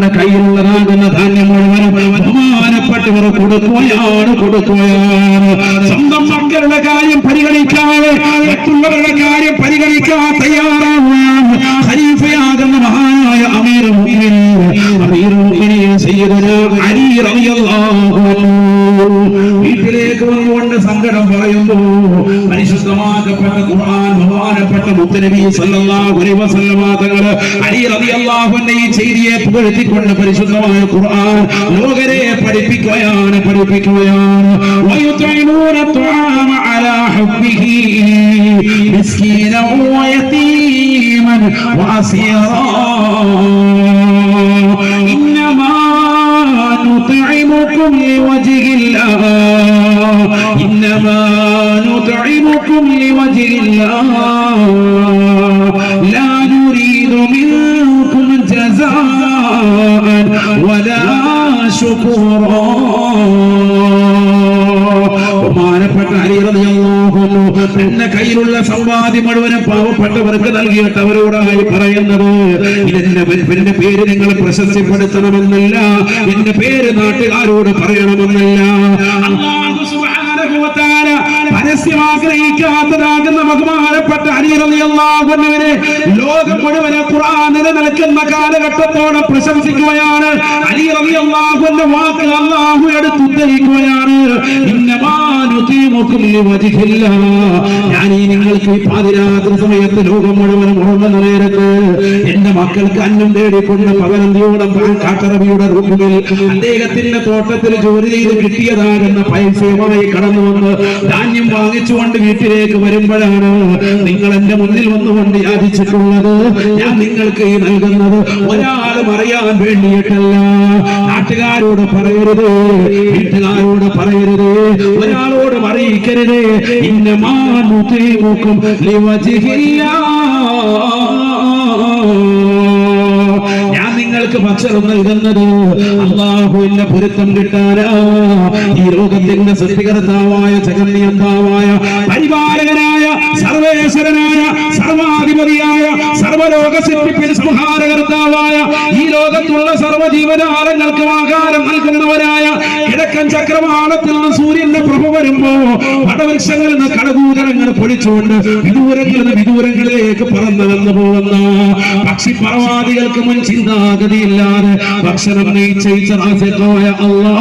തങ്ങളുടെ കയ്യിലുള്ളതാകുന്ന ധാന്യം മുഴുവനും ബഹുമാനപ്പെട്ടവർ കൊടുക്കുകയാണ് കൊടുക്കുകയാണ്. സ്വന്തം മക്കളുടെ കാര്യം പരിഗണിക്കാതെ മറ്റുള്ളവരുടെ കാര്യം പരിഗണിക്കാൻ തയ്യാറാവുകയാണ്. ഖലീഫയാകുന്ന മഹാനായ അമീർ അമീർ അൻഹു. വീട്ടിലേക്ക് വന്നുകൊണ്ട് സങ്കടം പറയുന്നു. പരിശുദ്ധമാക്കപ്പെട്ട ഖുർആൻ ബഹുമാനപ്പെട്ട മുത്തനബി സല്ലല്ലാഹു അലൈഹി വസല്ലമ തങ്ങൾ അലി റളിയല്ലാഹു അൻഹു ഈ ചെയ്തിയെ പുകഴ്ത്തിക്കൊണ്ട് പരിശുദ്ധമായ ഖുർആൻ ലോകരെ പഠിപ്പിക്കുകയാണ് പഠിപ്പിക്കുകയാണ്. വയുതൈമൂന തുആമ അലാ ഹുബ്ബിഹി മിസ്കീനൻ വയതീമൻ വഅസീറാ نطعمكم لوجه الله. إنما نطعمكم لوجه الله. لا نريد منكم جزاء ولا شكورا. ബഹുമാനപ്പെട്ട തന്റെ കയ്യിലുള്ള സമ്പാദ്യം മുഴുവനും പാവപ്പെട്ടവർക്ക് നൽകിയിട്ട് അവരോടായി പറയുന്നത് ഇതെന്റെ എന്റെ പേര് നിങ്ങൾ പ്രശസ്തിപ്പെടുത്തണമെന്നല്ല. എന്റെ പേര് നാട്ടുകാരോട് പറയണമെന്നല്ല. പരസ്യം ആഗ്രഹിക്കാത്തതാകുന്ന ബഹുമാനപ്പെട്ട അലി റളിയല്ലാഹു അൻഹുവിനെ ലോകം മുഴുവൻ ഖുർആൻ നിലനിൽക്കുന്ന കാലഘട്ടത്തോടെ പ്രശംസിക്കുകയാണ്. അലി റളിയല്ലാഹു വാക്ക് ഇന്നമാ നുതീമുക്കും ലിവജ്ഹില്ലാ. ഞാൻ ഈ നിങ്ങൾക്ക് പാതിരാത്രി സമയത്ത് ലോകം മുഴുവൻ ഉറങ്ങുന്ന നേരത്ത് എന്റെ മക്കൾക്ക് അന്നം തേടിക്കൊണ്ട് പകലന്തിയോളം കാട്ടറബിയുടെ റൂമിൽ അദ്ദേഹത്തിന്റെ തോട്ടത്തിൽ ജോലി ചെയ്ത് കിട്ടിയതാകുന്ന പൈസയുമായി കടന്നു വന്ന് ധാന്യം വാങ്ങിച്ചുകൊണ്ട് വീട്ടിലേക്ക് വരുമ്പോഴാണ് നിങ്ങൾ എന്റെ മുന്നിൽ വന്നുകൊണ്ട് യാചിച്ചിട്ടുള്ളത്. ഞാൻ നിങ്ങൾക്ക് ഈ നൽകുന്നത് ഒരാളും അറിയാൻ വേണ്ടിയിട്ടല്ല. നാട്ടുകാരോട് പറയരുത് വീട്ടുകാരോട് പറയരുത് ഒരാളോടും അറിയിക്കരുത് ഞാൻ നിങ്ങൾക്ക് ഭക്ഷണം നൽകുന്നത് അള്ളാഹുവിന്റെ പൊരുത്തം കിട്ടാനാ. ഈ ലോകത്തിന്റെ സൃഷ്ടികർത്താവായ ജഗന്നിയന്താവായ പരിപാലകനായ സർവേശ്വരനായ സർവാധിപതിയായ സർവലോക സിദ്ധിപ്പിൻ ഈ ലോകത്തുള്ള സർവജീവജാലങ്ങൾക്ക് ആകാരം നൽകുന്നവരായ കിഴക്കൻ ചക്രവാളത്തിൽ നിന്ന് സൂര്യന്റെ പ്രഭ വരുമ്പോ വടവൃക്ഷങ്ങളിൽ നിന്ന് കടകൂതരങ്ങൾ പൊളിച്ചുകൊണ്ട് വിദൂരങ്ങളിൽ നിന്ന് വിദൂരങ്ങളിലേക്ക് പറന്നു വന്നു പോകുന്ന പക്ഷിപ്പറവാദികൾക്ക് മുൻ ചിന്താഗതിയില്ലാതെ ഭക്ഷണം നയിച്ചോയ റാസിഖായ അല്ലാ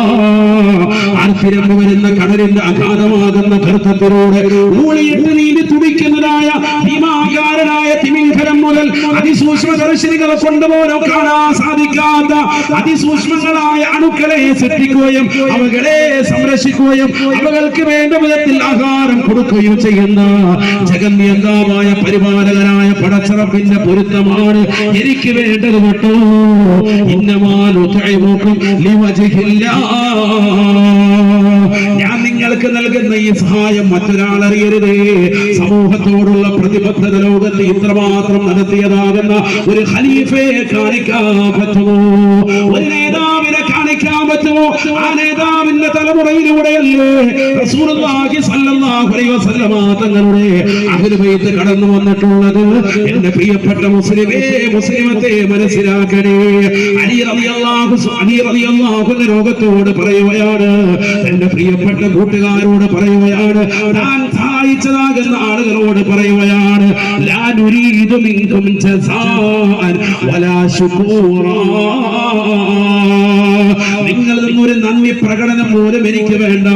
വരുന്ന കടലിന്റെ അഗാധമാകുന്ന ഗർത്തത്തിലൂടെ ഊളിയിട്ട് നീന്തി തുടിക്കുന്നതായ ഭീമാകാരനായ അതിസൂക്ഷ്മ ദർശനികളെ കൊണ്ടുപോലും കാണാൻ സാധിക്കാത്ത അതിസൂക്ഷ്മങ്ങളായ അണുക്കളെ സൃഷ്ടിക്കുകയും അവകളെ സംരക്ഷിക്കുകയും അവകൾക്ക് വേണ്ട വിധത്തിൽ ആഹാരം കൊടുക്കുകയും ചെയ്യുന്ന ജഗന്യന്താവായ പരിപാലകനായ പടച്ചറപ്പിന്റെ പൊരുത്തമാണ്. എനിക്ക് വേണ്ടത് കേട്ടോ. ഇന്നമാലുക്കും ഞാൻ നിങ്ങൾക്ക് നൽകുന്ന ഈ സഹായം മറ്റൊരാൾ അറിയരുതേ. സമൂഹത്തോടുള്ള പ്രതിബദ്ധത ലോകത്ത് ഇത്രമാത്രം നടത്തിയതാകുന്ന ഒരു ഖലീഫയെ കാണിക്കാൻ പറ്റുമോ? ഒരു നേതാവിനെ കാണിക്കാൻ പറ്റുമോ? ആ നേതാവിന്റെ തലമുറയിലൂടെയല്ലേ തങ്ങളുടെ അഹ്ലുബൈത്ത് കടന്നു വന്നിട്ടുള്ളത്. എന്റെ പ്രിയപ്പെട്ട മുസ്ലിമേ മുസ്ലിമത്തെ മനസ്സിലാക്കണേ. റളിയല്ലാഹു അൻഹു ലോകത്തോട് പറയുകയാണ്. എന്റെ പ്രിയപ്പെട്ട കൂട്ടുകാരോട് പറയുകയാണ് താൻ സഹായിച്ചതാകുന്ന ആളുകളോട് പറയുകയാണ് ലാനുരീതു മിങ്കും ജസാഅൻ വലാ പ്രകടനം പോലും എനിക്ക് വേണ്ട.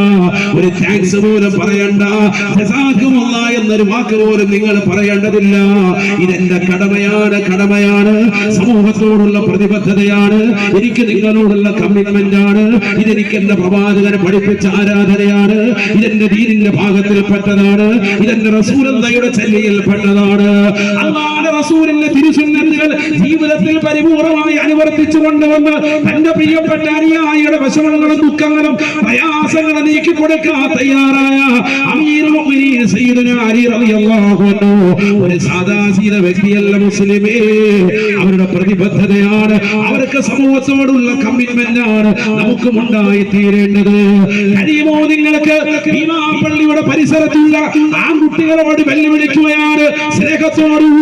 ഒരു താങ്ക്സ് പോലും പറയണ്ട. എന്നൊരു വാക്ക് പോലും നിങ്ങൾ പറയേണ്ടതില്ല. ഇതെന്റെ കടമയാണ് കടമയാണ്. സമൂഹത്തോടുള്ള പ്രതിബദ്ധതയാണ്. എനിക്ക് നിങ്ങളോടുള്ള കമ്മിറ്റ്മെന്റ് ആണ്. ഇതെനിക്ക് എന്റെ പ്രവാചകനെ പഠിപ്പിച്ച ആരാധനയാണ്. ഇതെന്റെ ദീനിന്റെ ഭാഗത്തിൽപ്പെട്ടതാണ്. ഇതെന്റെ റസൂലന്തയുടെ ചര്യയിൽപ്പെട്ടതാണ് അള്ളാഹുവിന്റെ റസൂലിന്റെ തിരുസുന്നത്തുകൾ ജീവിതത്തിൽ പരിപൂർണമായി അനുവർത്തിച്ചു കൊണ്ടുവന്ന് തന്റെ പ്രിയപ്പെട്ട അനുയായിയുടെ വിഷമങ്ങളും ദുഃഖങ്ങളും പ്രയാസങ്ങളും നീക്കി കൊടുക്കാൻ തയ്യാറായ അമീർ ഒരു സാദാസീത വ്യക്തിയല്ല മുസ്ലിമേ. അവരുടെ പ്രതിബദ്ധതയാണ് അവർക്ക് സമൂഹത്തോടുള്ള കമ്മിറ്റ്മെന്റ് ആണ് നമുക്കും ഉണ്ടായി തീരേണ്ടത് കഴിയുമോ നിങ്ങൾക്ക്? ഭീമാപ്പള്ളിയുടെ പരിസരത്തുള്ള ആൺകുട്ടികളോട് വെല്ലുവിളിക്കുകയാണ് സ്നേഹത്തോടുകൂടി